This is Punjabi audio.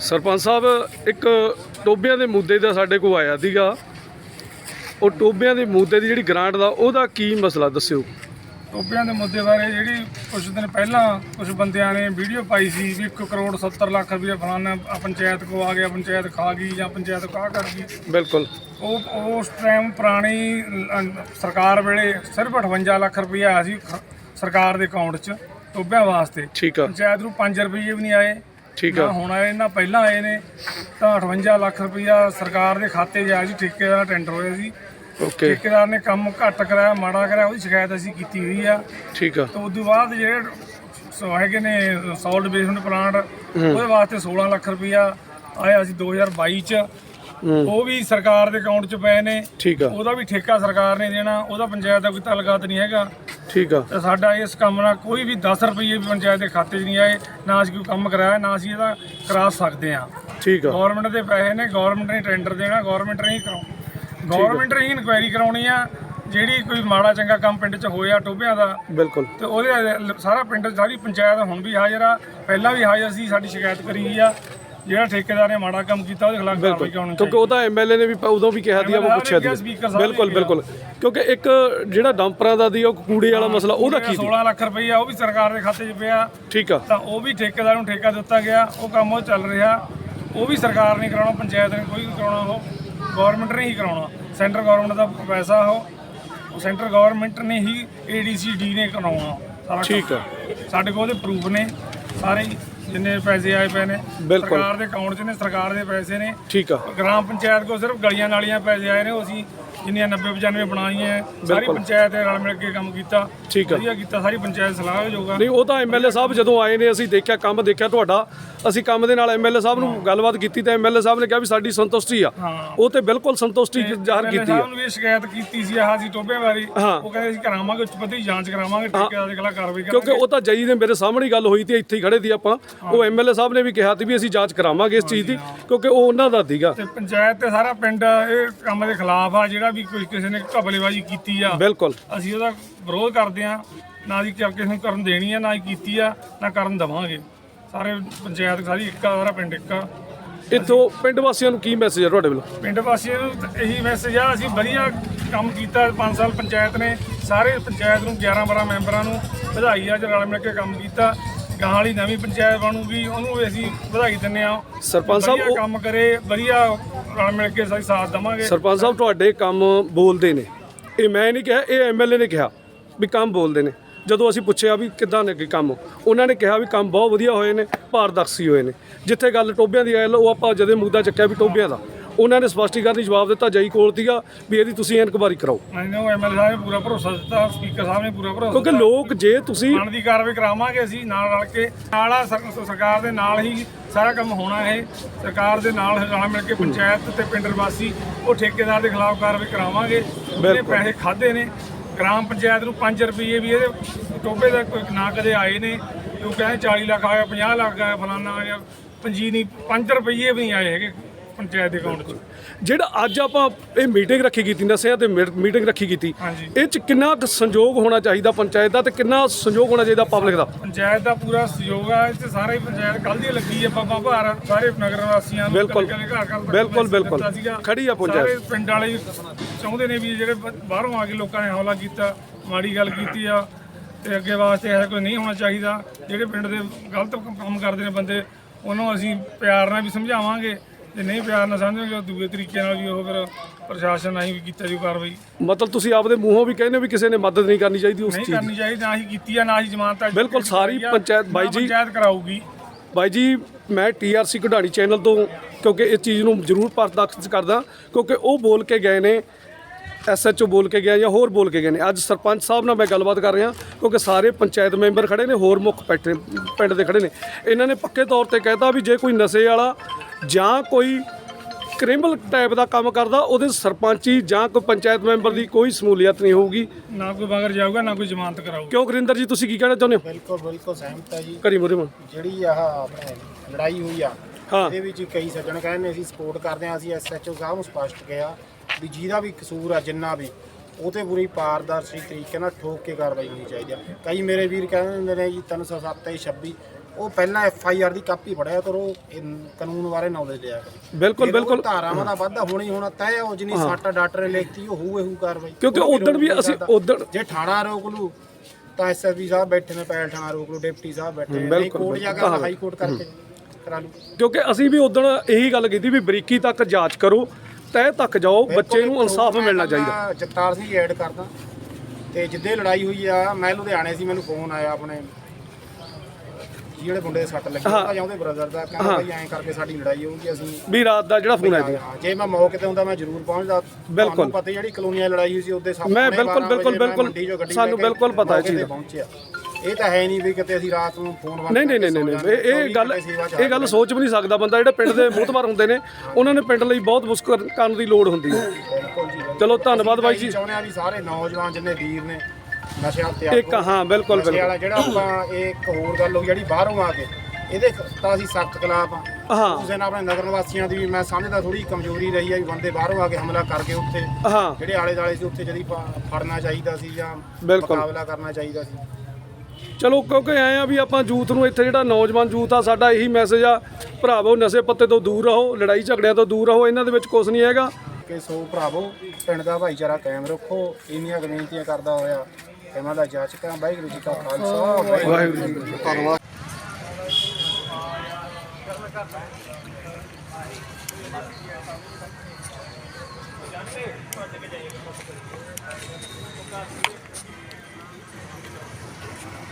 ਸਰਪੰਚ ਸਾਹਿਬ ਇੱਕ ਟੋਬਿਆਂ ਦੇ ਮੁੱਦੇ ਦਾ ਸਾਡੇ ਕੋਲ ਆਇਆ ਸੀਗਾ। ਉਹ ਟੋਬਿਆਂ ਦੇ ਮੁੱਦੇ ਦੀ ਜਿਹੜੀ ਗ੍ਰਾਂਟ ਦਾ ਉਹਦਾ ਕੀ ਮਸਲਾ ਦੱਸਿਓ? ਟੋਪਿਆਂ ਦੇ ਮੁੱਦੇ ਬਾਰੇ ਜਿਹੜੀ ਕੁਝ ਦਿਨ ਪਹਿਲਾਂ ਕੁਝ ਬੰਦਿਆਂ ਨੇ ਵੀਡੀਓ ਪਾਈ ਸੀ ਵੀ 1 ਕਰੋੜ 70 ਲੱਖ ਰੁਪਏ ਫਲਾਣਾ ਆ ਪੰਚਾਇਤ ਕੋ ਆ ਗਿਆ ਪੰਚਾਇਤ ਖਾ ਗਈ ਜਾਂ ਪੰਚਾਇਤ ਕਾਹ ਕਰ ਗਈ। ਬਿਲਕੁਲ। ਉਹ ਉਸ ਟਾਈਮ ਪੁਰਾਣੀ ਸਰਕਾਰ ਵੇਲੇ ਸਿਰਫ 58 ਲੱਖ ਰੁਪਏ ਆਇਆ ਸੀ ਸਰਕਾਰ ਦੇ ਅਕਾਊਂਟ 'ਚ। ਟੋਬਿਆਂ ਵਾਸਤੇ। ਠੀਕ ਆ। ਪੰਚਾਇਤ ਨੂੰ 5 ਰੁਪਏ ਵੀ ਨਹੀਂ ਆਏ। ਠੀਕ ਆ। ਹੁਣ ਆਏ ਨਾ ਪਹਿਲਾਂ ਆਏ ਨੇ। ਤਾਂ 58 ਲੱਖ ਰੁਪਇਆ ਸਰਕਾਰ ਦੇ ਖਾਤੇ ਆਇਆ ਸੀ ਠੇਕੇਦਾਰ ਦਾ ਟੈਂਡਰ ਹੋਇਆ ਸੀ। ਓਕੇ। ਠੇਕੇਦਾਰ ਨੇ ਕੰਮ ਘੱਟ ਕਰਾਇਆ ਮਾੜਾ ਕਰਾਇਆ ਉਹਦੀ ਸ਼ਿਕਾਇਤ ਅਸੀਂ ਕੀਤੀ ਹੋਈ ਆ। ਠੀਕ ਆ। ਤੇ ਉਸ ਤੋਂ ਬਾਅਦ ਜਿਹੜੇ ਸੋ ਹੈਗੇ ਨੇ ਸੌਲਡ ਬੇਸਮੈਂਟ ਪਲਾਂਟ ਉਹਦੇ ਵਾਸਤੇ 16 ਲੱਖ ਰੁਪਇਆ ਆਇਆ ਸੀ 2022 ਚ। ਉਹ ਵੀ ਸਰਕਾਰ ਦੇ ਅਕਾਊਂਟ 'ਚ ਪਏ ਨੇ। ਠੀਕ ਆ। ਉਹਦਾ ਵੀ ਠੇਕਾ ਸਰਕਾਰ ਨੇ ਦੇਣਾ ਉਹਦਾ ਪੰਚਾਇਤ ਦਾ ਕੋਈ ਤਾਲੁਕਾਤ ਨਹੀਂ ਹੈਗਾ। ਠੀਕ ਆ। ਤੇ ਸਾਡਾ ਇਸ ਕੰਮ ਨਾਲ ਕੋਈ ਵੀ 10 ਰੁਪਏ ਵੀ ਪੰਚਾਇਤ ਦੇ ਖਾਤੇ 'ਚ ਨਹੀਂ ਆਏ ਨਾ ਅਸੀਂ ਕੋਈ ਕੰਮ ਕਰਾਇਆ ਨਾ ਅਸੀਂ ਇਹਦਾ ਕਰਾ ਸਕਦੇ ਹਾਂ। ਠੀਕ ਆ। ਗਵਰਨਮੈਂਟ ਦੇ ਪੈਸੇ ਨੇ ਗਵਰਨਮੈਂਟ ਨੇ ਟੈਂਡਰ ਦੇਣਾ ਗਵਰਨਮੈਂਟ ਨੇ ਹੀ ਕਰਾਉ ਗਵਰਨਮੈਂਟ ਨੇ ਹੀ ਇਨਕੁਆਇਰੀ ਕਰਾਉਣੀ ਆ ਜਿਹੜੀ ਕੋਈ ਮਾੜਾ ਚੰਗਾ ਕੰਮ ਪਿੰਡ 'ਚ ਹੋਇਆ ਟੋਬਿਆਂ ਦਾ। ਬਿਲਕੁਲ। ਤੇ ਉਹਦੇ ਸਾਰਾ ਪਿੰਡ ਸਾਰੀ ਪੰਚਾਇਤ ਹੁਣ ਵੀ ਹਾਜ਼ਰ ਆ ਪਹਿਲਾਂ ਵੀ ਹਾਜ਼ਰ ਸੀ ਸਾਡੀ ਸ਼ਿਕਾਇਤ ਕਰੀ ਗਈ ਆ। ਜਿਹੜਾ ਠੇਕੇਦਾਰ ਨੇ ਮਾੜਾ ਕੰਮ ਕੀਤਾ ਉਹਦੇ ਖਿਲਾਫ ਕਾਰਵਾਈ ਕਰਾਉਣੀ ਕਿਉਂਕਿ ਉਹਦਾ ਐਮਐਲਏ ਨੇ ਵੀ ਪ- ਉਦੋਂ ਵੀ ਕਿਹਾ ਸੀ ਉਹ ਪੁੱਛਿਆ ਨੇ ਬਿਲਕੁਲ। ਬਿਲਕੁਲ। ਕਿਉਂਕਿ ਇੱਕ ਜਿਹੜਾ ਡੰਪਰਾਂ ਦਾ ਦੀ ਉਹ ਕੂੜੇ ਵਾਲਾ ਮਸਲਾ ਉਹਦਾ ਕੀ ਸੀ। 16 ਲੱਖ ਰੁਪਈਆ ਉਹ ਵੀ ਸਰਕਾਰ ਦੇ ਖਾਤੇ 'ਚ ਪਿਆ। ਠੀਕ ਆ। ਤਾਂ ਉਹ ਵੀ ਠੇਕੇਦਾਰ ਨੂੰ ਠੇਕਾ ਦਿੱਤਾ ਗਿਆ ਉਹ ਕੰਮ ਉਹ ਚੱਲ ਰਿਹਾ। ਉਹ ਵੀ ਸਰਕਾਰ ਨੇ ਕਰਾਉਣਾ ਪੰਚਾਇਤ ਨੇ ਕੋਈ ਨਹੀਂ ਕਰਾਉਣਾ ਉਹ। ਗਵਰਨਮੈਂਟ ਨੇ ਹੀ ਕਰਾਉਣਾ। ਸੈਂਟਰ ਗਵਰਨਮੈਂਟ ਦਾ ਪੈਸਾ ਉਹ। ਉਹ ਸੈਂਟਰ ਗਵਰਨਮੈਂਟ ਨੇ ਹੀ ਏਡੀਸੀਡੀ ਨੇ ਕਰਾਉਣਾ। ਸਾਰਾ ਕੰਮ। ਠੀਕ ਆ। ਸਾਡੇ ਕੋਲ ਉਹਦੇ ਪ੍ਰੂਫ ਨੇ। ਸਾਰੇ ਹੀ, ਜਿੰਨੇ ਪੈਸੇ ਆਏ ਪਏ ਨੇ ਬਿਲਕੁਲ। ਸਰਕਾਰ ਦੇ ਅਕਾਊਂਟ 'ਚ ਨੇ ਸਰਕਾਰ ਦੇ ਪੈਸੇ ਨੇ। ਠੀਕ ਆ। ਗ੍ਰਾਮ ਪੰਚਾਇਤ ਕੋ ਸਿਰਫ ਗਲੀਆਂ ਨਾਲੀਆਂ ਪੈਸੇ ਆਏ ਨੇ ਉਹ ਅਸੀਂ ਜਿੰਨੀਆਂ 90 95 ਬਣਾਈਆਂ ਹੈ, ਸਾਰੀ ਪੰਚਾਇਤ ਰਲ ਮਿਲ ਕੇ ਕੰਮ ਕੀਤਾ। ਠੀਕ ਆ। ਵਧੀਆ ਕੀਤਾ ਸਾਰੀ ਪੰਚਾਇਤ ਸਲਾਹ ਜੋਗਾ ਨਹੀਂ ਉਹ ਤਾਂ ਐਮਐਲਏ ਸਾਹਿਬ ਜਦੋਂ ਆਏ ਨੇ ਅਸੀਂ ਦੇਖਿਆ ਕੰਮ ਦੇਖਿਆ ਤੁਹਾਡਾ। ਅਸੀਂ ਕੰਮ ਦੇ ਨਾਲ ਐਮਐਲਏ ਸਾਹਿਬ ਨੂੰ ਗੱਲਬਾਤ ਕੀਤੀ ਤੇ ਐਮਐਲਏ ਸਾਹਿਬ ਨੇ ਕਿਹਾ ਵੀ ਸਾਡੀ ਸੰਤੁਸ਼ਟੀ ਆ। ਉਹ ਤੇ ਬਿਲਕੁਲ ਸੰਤੁਸ਼ਟੀ ਜ਼ਾਹਰ ਕੀਤੀ ਆ। ਸਾਹਿਬ ਨੂੰ ਵੀ ਸ਼ਿਕਾਇਤ ਕੀਤੀ ਸੀ ਆਹ ਸੀ ਟੋਬੇ ਵਾਰੀ ਹਾਂ। ਉਹ ਕਹਿੰਦੇ ਸੀ ਕਰਾਵਾਂਗੇ ਉੱਚ ਪੱਧਰੀ ਜਾਂਚ ਕਰਾਵਾਂਗੇ ਠੇਕੇਦਾਰ ਦੇ ਖਿਲਾਫ ਕਾਰਵਾਈ ਕਿਉਂਕਿ ਕਰਾਂਗੇ। ਉਹ ਤਾਂ ਜਈ ਦੇ ਮੇਰੇ ਸਾਹਮਣੇ ਹੀ ਗੱਲ ਹੋਈ ਤੇ ਇੱਥੇ ਹੀ ਖੜੇ ਸੀ ਆਪਾਂ। ਉਹ ਐਮਐਲਏ ਸਾਹਿਬ ਨੇ ਵੀ ਕਿਹਾ ਸੀ ਵੀ ਅਸੀਂ ਜਾਂਚ ਕਰਾਵਾਂਗੇ ਇਸ ਚੀਜ਼ ਦੀ ਕਿਉਂਕਿ ਉਹ ਉਹਨਾਂ ਦਾ ਸੀਗਾ। ਤੇ ਪੰਚਾਇਤ ਤੇ ਸਾਰਾ ਪਿੰਡ ਇਹ ਕੰਮ ਦੇ ਖਿਲਾਫ ਆ ਜਿਹੜਾ ਵੀ ਕੋਈ ਕਿਸੇ ਨੇ ਘਪਲੇਬਾਜ਼ੀ ਕੀਤੀ ਆ। ਬਿਲਕੁਲ। ਅਸੀਂ ਉਹਦਾ ਵਿਰੋਧ ਕਰਦੇ ਆ ਨਾ ਕਿ- ਕਿਸੇ ਨੂੰ ਕਰਨ ਦੇਣੀ ਆ ਨਾ ਹੀ ਕੀਤੀ ਆ ਨਾ ਕਰਨ ਦਵਾਂਗੇ। ਸਾਰੇ ਪੰਚਾਇਤ ਸਾਰੀ ਇੱਕ ਆ ਸਾਰਾ ਪਿੰਡ ਇੱਕ ਆ। ਇੱਥੋਂ ਪਿੰਡ ਵਾਸੀਆਂ ਨੂੰ ਕੀ ਮੈਸੇਜ ਹੈ ਤੁਹਾਡੇ ਵੱਲੋਂ? ਪਿੰਡ ਵਾਸੀਆਂ ਨੂੰ ਇਹੀ ਮੈਸੇਜ ਆ ਅਸੀਂ ਵਧੀਆ ਕੰਮ ਕੀਤਾ 5 ਸਾਲ ਪੰਚਾਇਤ ਨੇ ਸਾਰੇ ਪੰਚਾਇਤ ਨੂੰ 11 12 ਮੈਂਬਰਾਂ ਨੂੰ ਵਧਾਈ ਆ ਜਿਹੜਾ ਰਲ ਮਿਲ ਕੇ ਕੰਮ ਕੀਤਾ। ਗਾਂ ਵਾਲੀ ਨਵੀਂ ਪੰਚਾਇਤ ਬਣੂਗੀ ਉਹਨੂੰ ਵੀ ਅਸੀਂ ਵਧਾਈ ਦਿੰਦੇ ਆ ਸਰਪੰਚ ਸਾਹਿਬ ਉਹ- ਕੰਮ ਕਰੇ ਵਧੀਆ ਰਲ ਮਿਲ ਕੇ ਅਸੀਂ ਸਾਥ ਦੇਵਾਂਗੇ। ਸਰਪੰਚ ਸਾਹਿਬ ਤੁਹਾਡੇ ਕੰਮ ਬੋਲਦੇ ਨੇ। ਇਹ ਮੈਂ ਨਹੀਂ ਕਿਹਾ ਇਹ ਐਮਐਲਏ ਨੇ ਕਿਹਾ ਵੀ ਕੰਮ ਬੋਲਦੇ ਨੇ। ਜਦੋਂ ਅਸੀਂ ਪੁੱਛਿਆ ਵੀ ਕਿੱਦਾਂ ਨੇ ਕੀ ਕੰਮ ਉਹਨਾਂ ਨੇ ਕਿਹਾ ਵੀ ਕੰਮ ਬਹੁਤ ਵਧੀਆ ਹੋਏ ਨੇ ਪਾਰਦਰਸ਼ੀ ਹੋਏ ਨੇ। ਜਿੱਥੇ ਗੱਲ ਟੋਬਿਆਂ ਦੀ ਆਈ ਉਹ ਆਪਾਂ ਜਦੇ ਮੁੱਦਾ ਚੱਕਿਆ ਵੀ ਟੋਬਿਆਂ ਦਾ। ਉਹਨਾਂ ਨੇ ਸਪਸ਼ਟੀਕਰਨ ਜਵਾਬ ਦਿੱਤਾ ਜਈ ਕੋਲ ਸੀਗਾ ਵੀ ਇਹਦੀ ਤੁਸੀਂ ਇਨਕੁਆਰੀ ਕਰਾਓ। ਮੈਨੂੰ ਐਮਐਲਏ ਸਾਹਿਬ ਨੇ ਪੂਰਾ ਭਰੋਸਾ ਦਿੱਤਾ ਸਪੀਕਰ ਸਾਹਿਬ ਨੇ ਪੂਰਾ ਭਰੋਸਾ ਕਿਉਂਕਿ ਲੋਕ ਜੇ ਤੁਸੀਂ ਬਣਦੀ ਕਾਰਵਾਈ ਕਰਾਵਾਂਗੇ ਅਸੀਂ ਨਾਲ ਰਲ ਕੇ ਨਾਲ ਆ ਸਰ- ਸਰਕਾਰ ਦੇ ਨਾਲ ਹੀ ਸਾਰਾ ਕੰਮ ਹੋਣਾ ਹੈ ਸਰਕਾਰ ਦੇ ਨਾਲ ਰਲ ਮਿਲ ਕੇ ਪੰਚਾਇਤ ਤੇ ਪਿੰਡ ਵਾਸੀ ਉਹ ਠੇਕੇਦਾਰ ਦੇ ਖਿਲਾਫ ਕਾਰਵਾਈ ਕਰਾਵਾਂਗੇ। ਉਹਨੇ ਪੈਸੇ ਖਾਦੇ ਨੇ। ਗ੍ਰਾਮ ਪੰਚਾਇਤ ਨੂੰ 5 ਰੁਪਏ ਵੀ ਇਹਦੇ ਟੋਬੇ ਦਾ ਕੋਈ ਨਾ ਕਦੇ ਆਏ ਨੇ। ਉਹ ਕਹਿੰਦੇ 40 ਲੱਖ ਆਇਆ 50 ਲੱਖ ਆਇਆ ਫਲਾਨਾ ਆ ਗਿਆ ਪੰਜੀ ਨਹੀਂ 5 ਰੁਪਏ ਵੀ ਨਹੀਂ ਆਏ ਹੈਗੇ। ਪੰਚਾਇਤ ਦੇ ਅਕਾਊਂਟ 'ਚ ਜਿਹੜਾ ਅੱਜ ਆਪਾਂ ਇਹ ਮੀਟਿੰਗ ਰੱਖੀ ਕੀਤੀ ਨਸਿਆ ਤੇ ਮੀਟਿੰਗ ਰੱਖੀ ਕੀਤੀ ਹਾਂਜੀ। ਇਹ ਚ ਕਿੰਨਾ ਕੁ ਸੰਯੋਗ ਹੋਣਾ ਚਾਹੀਦਾ ਪੰਚਾਇਤ ਦਾ ਤੇ ਕਿੰਨਾ ਸੰਯੋਗ ਹੋਣਾ ਚਾਹੀਦਾ ਪਬਲਿਕ ਦਾ ਪੰਚਾਇਤ ਦਾ ਪੂਰਾ ਸਹਿਯੋਗ ਆ ਇੱਥੇ ਸਾਰੇ ਪੰਚਾਇਤ ਕੱਲ ਦੀ ਲੱਗੀ ਆ ਬਾਬਾ ਭਾਰ ਸਾਰੇ ਨਗਰ ਵਾਸੀਆਂ ਨੂੰ ਬਿਲਕੁਲ। ਇਕੱਲੇ ਘਰ ਘਰ ਤੱਕ ਬਿਲਕੁਲ, ਮੈਸੇਜ ਬਿਲਕੁਲ। ਦਿੱਤਾ ਸੀਗਾ। ਖੜੀ ਆ ਪੰਚਾਇਤ। ਸਾਰੇ ਪਿੰਡ ਵਾਲੇ ਵੀ ਚਾਹੁੰਦੇ ਨੇ ਵੀ ਜਿਹੜੇ ਬ- ਬਾਹਰੋਂ ਆ ਕੇ ਲੋਕਾਂ ਨੇ ਹਮਲਾ ਕੀਤਾ ਮਾੜੀ ਗੱਲ ਕੀਤੀ ਆ ਤੇ ਅੱਗੇ ਵਾਸਤੇ ਇਹ ਕੋਈ ਨਹੀਂ ਹੋਣਾ ਚਾਹੀਦਾ ਜਿਹੜੇ ਪਿੰਡ ਦੇ ਗਲਤ ਕੰਮ ਕਰਦੇ ਨੇ ਬੰਦੇ ਉਹਨਾਂ ਨੂੰ ਅਸੀਂ ਪਿਆਰ ਨਾਲ ਵੀ ਸਮਝਾਵਾਂਗੇ ਜੇ ਨਹੀਂ ਪਿਆਰ ਨਾਲ ਸਮਝਾਂਗੇ ਉਹ ਦੂਏ ਤਰੀਕੇ ਨਾਲ ਵੀ ਉਹ ਫਿਰ ਪ੍ਰਸ਼ਾਸਨ ਨਹੀਂ ਵੀ ਕੀਤਾ ਜੀ ਕਾਰਵਾਈ। ਮਤਲਬ ਤੁਸੀਂ ਆਪਦੇ ਮੂੰਹੋਂ ਵੀ ਕਹਿੰਦੇ ਹੋ ਵੀ ਕਿਸੇ ਨੇ ਮਦਦ ਨਹੀਂ ਕਰਨੀ ਚਾਹੀਦੀ ਉਸ ਨਹੀਂ ਚੀਜ਼ ਦੀ। ਕਰਨੀ ਚਾਹੀਦੀ ਨਾ ਹੀ ਕੀਤੀ ਆ ਨਾ ਹੀ ਜ਼ਮਾਨਤ ਆ ਬਿਲਕੁਲ ਸਾਰੀ ਪੰਚਾਇਤ ਬਾਈ ਜੀ- ਪੰਚਾਇਤ ਕਰਾਊਗੀ। ਬਾਈ ਜੀ ਮੈਂ ਟੀਆਰਸੀ ਕਢਾਣੀ ਚੈਨਲ ਤੋਂ ਕਿਉਂਕਿ ਇਸ ਚੀਜ਼ ਨੂੰ ਜ਼ਰੂਰ ਪਰਦਖ ਕਰਦਾ ਕਿਉਂਕਿ ਉਹ ਬੋਲ ਕੇ ਗਏ ਨੇ ਐਸਐਚਓ ਬੋਲ ਕੇ ਗਿਆ ਜਾਂ ਹੋਰ ਬੋਲ ਕੇ ਗਏ ਨੇ। ਅੱਜ ਸਰਪੰਚ ਸਾਹਿਬ ਨਾਲ ਮੈਂ ਗੱਲਬਾਤ ਕਰ ਰਿਹਾ ਕਿਉਂਕਿ ਸਾਰੇ ਪੰਚਾਇਤ ਮੈਂਬਰ ਖੜੇ ਨੇ ਹੋਰ ਮੁੱਖ ਪੈਟੇ- ਪਿੰਡ ਦੇ ਖੜੇ ਨੇ। ਇਹਨਾਂ ਨੇ ਪੱਕੇ ਤੌਰ ਤੇ ਕਹਿਤਾ ਵੀ ਜੇ ਕੋਈ ਨਸ਼ੇ ਵਾਲਾ ਜਾਂ ਕੋਈ ਕ੍ਰਿਮੀਨਲ ਟਾਈਪ ਦਾ ਕੰਮ ਕਰਦਾ ਉਹਦੇ ਸਰਪੰਚੀ ਜਾਂ ਕੋਈ ਪੰਚਾਇਤ ਮੈਂਬਰ ਦੀ ਕੋਈ ਸਮੂਲੀਅਤ ਨਹੀਂ ਹੋਊਗੀ। ਨਾ ਕੋਈ ਮਗਰ ਜਾਊਗਾ ਨਾ ਕੋਈ ਜ਼ਮਾਨਤ ਕਰਾਊਗਾ। ਕਿਉਂ ਗੁਰਿੰਦਰ ਜੀ ਤੁਸੀਂ ਕੀ ਕਹਿਣਾ ਚਾਹੁੰਦੇ ਹੋ? ਬਿਲਕੁਲ ਬਿਲਕੁਲ ਸਹਿਮਤ ਹੈ ਜੀ। ਕਰੀ ਮੁਰੇ ਮਾ। ਜਿਹੜੀ ਆਹ ਆਪਣੇ ਲੜਾਈ ਹੋਈ ਆ ਹਾਂ। ਇਹਦੇ ਵਿੱਚ ਕਈ ਸੱਜਣ ਕਹਿੰਦੇ ਅਸੀਂ ਸਪੋਰਟ ਕਰਦੇ ਹਾਂ ਅਸੀਂ ਐਸਐਚਓ ਸਾਹਿਬ ਨੂੰ ਸਪਸ਼ਟ ਕਿਹਾ ਵੀ ਜਿਹਦਾ ਵੀ ਕਸੂਰ ਆ ਜਿੰਨਾ ਵੀ ਉਹ ਤੇ ਪੂਰੀ ਪਾਰਦਰਸ਼ੀ ਤਰੀਕੇ ਨਾਲ ਠੋਕ ਕੇ ਕਾਰਵਾਈ ਹੋਣੀ ਚਾਹੀਦੀ ਆ। ਕਈ ਮੇਰੇ ਵੀਰ ਕਹਿੰਦੇ ਨੇ ਜੀ 307 ਤੇ 26 ਉਹ ਪਹਿਲਾਂ ਐਫ ਆਈ ਆਰ ਦੀ ਕਾਪੀ ਪੜਿਆ ਕਰੋ ਇਹ ਕਾਨੂੰਨ ਬਾਰੇ ਨੌਲੇਜ ਲਿਆ ਕਰੋ। ਬਿਲਕੁਲ ਫਿਰ ਉਹ ਬਿਲਕੁਲ। ਧਾਰਾਵਾਂ ਦਾ ਵਾਧਾ ਹੋਣੀ ਹੋਣਾ ਤੈਅ ਉਹ ਜਿੰਨੀ ਸੱਟ ਡਾਕਟਰ ਨੇ ਲਿਖਤੀ ਉਹ ਹੋਊ ਇਹੂ ਕਾਰਵਾਈ। ਕਿਉਂਕਿ ਉਦਣ ਵੀ ਅਸੀਂ। ਉਦਣ ਜੇ ਥਾਣਾ ਰੋਕ ਲੂ ਤਾਂ ਐਸਐਸਪੀ ਸਾਹਿਬ ਬੈਠੇ ਨੇ ਪੈਲ ਥਾਣਾ ਰੋਕ ਲੂ ਡਿਪਟੀ ਸਾਹਿਬ ਬੈਠੇ ਨੇ ਨਹੀਂ ਬਿਲਕੁਲ, ਕੋਰਟ ਜਾ ਕੇ। ਹਾਈ ਕੋਰਟ ਕਰਕੇ ਕਰਾ ਲੂ ਕਿਉਂਕਿ ਅਸੀਂ ਵੀ ਉਦੋਂ ਇਹੀ ਗੱਲ ਕੀਤੀ ਵੀ ਬਰੀਕੀ ਤੱਕ ਜਾਂਚ ਕਰੋ ਤਹਿ ਤੱਕ ਜਾਓ ਬੱਚੇ ਨੂੰ ਇਨਸਾਫ ਮਿਲਣਾ ਚਾਹੀਦਾ। ਜਗਤਾਰ ਸਿੰਘ ਐਡ ਕਰਦਾ। ਤੇ ਜਿੱਦੇ ਲੜਾਈ ਹੋਈ ਆ ਮੈਂ ਲੁਧਿਆਣੇ ਸੀ ਮੈਨੂੰ ਫੋਨ ਆਇਆ ਆਪਣੇ। ਜਿਹੜੇ ਮੁੰਡੇ ਦੇ ਸੱਟ ਲੱਗੀ ਉਹਦਾ ਜਾਂ ਉਹਦੇ ਬ੍ਰਦਰ ਦਾ ਕਹਿੰਦਾ ਭਾਈ ਐਂ ਕਰਕੇ ਸਾਡੀ ਲੜਾਈ ਹੋਊਗੀ ਅਸੀਂ ਵੀ ਰਾਤ ਦਾ ਜਿਹੜਾ ਫੋਨ ਆਇਆ ਹਾਂ, ਜੇ ਮੈਂ ਮੌਕੇ ਤੇ ਹੁੰਦਾ ਮੈਂ ਜ਼ਰੂਰ ਪਹੁੰਚਦਾ ਬਿਲਕੁਲ। ਤੁਹਾਨੂੰ ਪਤਾ ਹੀ ਜਿਹੜੀ ਕਲੋਨੀਆਂ ਲੜਾਈ ਹੋਈ ਸੀ ਉਹਦੇ ਸਾਹਮਣੇ ਮੈਂ ਬਿਲਕੁਲ, 12 ਬਿਲਕੁਲ, ਵਜੇ ਮੈਂ ਬਿਲਕੁਲ। ਮੰਡੀ ਚੋਂ ਗੱਡੀ ਸਾਨੂੰ ਲੈ ਕੇ ਬਿਲਕੁਲ ਪਤਾ ਹੈ ਮੌਕੇ ਤੇ ਚੀਜ਼ ਦਾ। ਪਹੁੰਚਿਆ ਇਹ ਤਾਂ ਹੈ ਨਹੀਂ ਵੀ ਕਿਤੇ ਅਸੀਂ ਰਾਤ ਨੂੰ ਫੋਨ ਬੰਦ ਨਹੀਂ ਨਹੀਂ ਨਹੀਂ ਨਹੀਂ ਨਹੀਂ। ਇਹ ਇਹ ਗੱਲ ਇਹ ਗੱਲ ਸੋਚ ਵੀ ਨਹੀਂ ਸਕਦਾ ਬੰਦਾ ਜਿਹੜੇ ਪਿੰਡ ਦੇ ਮੂਤਬਾਰ ਹੁੰਦੇ ਨੇ ਉਹਨਾਂ ਨੇ ਪਿੰਡ ਲਈ ਬਹੁਤ ਮੁਸ਼ਕਲ ਕਰਨ ਦੀ ਲੋੜ ਹੁੰਦੀ ਹੈ ਬਿਲਕੁਲ ਜੀ ਬਿਲਕੁਲ। ਚਲੋ ਧੰਨਵਾਦ ਬਾਈ ਅਸੀਂ ਜੀ ਚਾਹੁੰਦੇ ਆ ਵੀ ਸਾਰੇ ਨੌਜਵਾਨ ਜਿੰਨੇ ਵੀਰ ਨੇ ਨਸ਼ਿਆਂ ਤੇ ਤਿਆਗ ਇੱਕ ਹਾਂ ਬਿਲਕੁਲ ਬਿਲਕੁਲ ਵਾਲਾ ਜਿਹੜਾ ਆਪਾਂ ਇਹ ਇੱਕ ਹੋਰ ਗੱਲ ਹੋਈ ਜਿਹੜੀ ਬਾਹਰੋਂ ਆ ਕੇ ਇਹਦੇ ਤਾਂ ਅਸੀਂ ਸਖਤ ਖਿਲਾਫ ਆ। ਹਾਂ। ਉਸ ਦਿਨ ਆਪਣੇ ਨਗਰ ਨਿਵਾਸੀਆਂ ਦੀ ਵੀ ਮੈਂ ਸਮਝਦਾ ਥੋੜੀ ਕਮਜ਼ੋਰੀ ਰਹੀ ਆ ਵੀ ਬੰਦੇ ਬਾਹਰੋਂ ਆ ਕੇ ਹਮਲਾ ਕਰਕੇ ਉੱਥੇ ਹਾਂ। ਜਿਹੜੇ ਆਲੇ ਦਾਲੇ ਸੀ ਉੱਥੇ ਜਦੀ ਫੜਨਾ ਚਾਹੀਦਾ ਸੀ ਜਾਂ। ਮੁਕਾਬਲਾ ਕਰਨਾ ਚਾਹੀਦਾ ਸੀ। ਚਲੋ ਕਿਉਂਕਿ ਆਏ ਆ ਵੀ ਆਪਾਂ ਯੂਥ ਨੂੰ ਇੱਥੇ ਜਿਹੜਾ ਨੌਜਵਾਨ ਯੂਥ ਆ ਸਾਡਾ ਇਹੀ ਮੈਸੇਜ ਆ ਭਰਾਵੋ ਨਸ਼ੇ ਪੱਤੇ ਤੋਂ ਦੂਰ ਰਹੋ ਲੜਾਈ ਝਗੜਿਆਂ ਤੋਂ ਦੂਰ ਰਹੋ ਇਹਨਾਂ ਦੇ ਵਿੱਚ ਕੁਝ ਨਹੀਂ ਹੈਗਾ। ਕਿ ਸੋ ਭਰਾਵੋ ਪਿੰਡ ਦਾ ਭਾਈਚਾਰਾ ਕਾਇਮ ਰੱਖੋ ਇੰਨੀਆਂ ਬੇਨਤੀਆਂ ਕਰਦਾ ਹੋਇਆ ਇਹਨਾਂ ਦਾ ਜਾਚਕਾਂ ਵਾਹਿਗੁਰੂ ਜੀ ਕਾ ਖਾਲਸਾ ਵਾਹਿਗੁਰੂ ਜੀ ਕੀ ਫਤਿਹ।